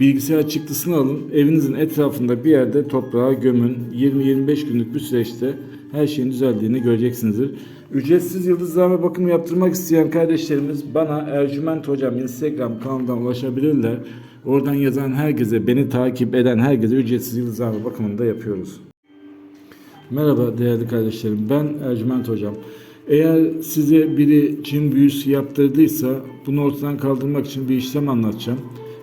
Bilgisayar çıktısını alın, evinizin etrafında bir yerde toprağa gömün. 20-25 günlük bir süreçte her şeyin düzeldiğini göreceksinizdir. Ücretsiz yıldızlama bakımı yaptırmak isteyen kardeşlerimiz bana Ercüment Hocam Instagram kanalından ulaşabilirler. Oradan yazan herkese, beni takip eden herkese ücretsiz yıldızlama bakımını da yapıyoruz. Merhaba değerli kardeşlerim. Ben Ercüment Hocam. Eğer size biri cin büyüsü yaptırdıysa bunu ortadan kaldırmak için bir işlem anlatacağım.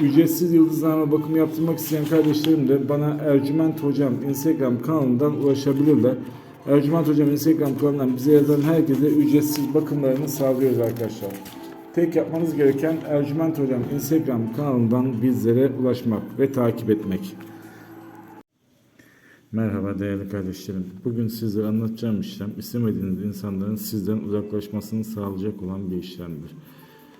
ücretsiz yıldızlama bakımı yaptırmak isteyen kardeşlerim de bana Ercüment Hocam Instagram kanalından ulaşabilirler. Ercüment Hocam Instagram kanalından bize yazan herkese ücretsiz bakımlarını sağlıyoruz arkadaşlar. Tek yapmanız gereken Ercüment Hocam Instagram kanalından bizlere ulaşmak ve takip etmek. Merhaba değerli kardeşlerim. Bugün sizlere anlatacağım işlem istemediğiniz insanların sizden uzaklaşmasını sağlayacak olan bir işlemdir.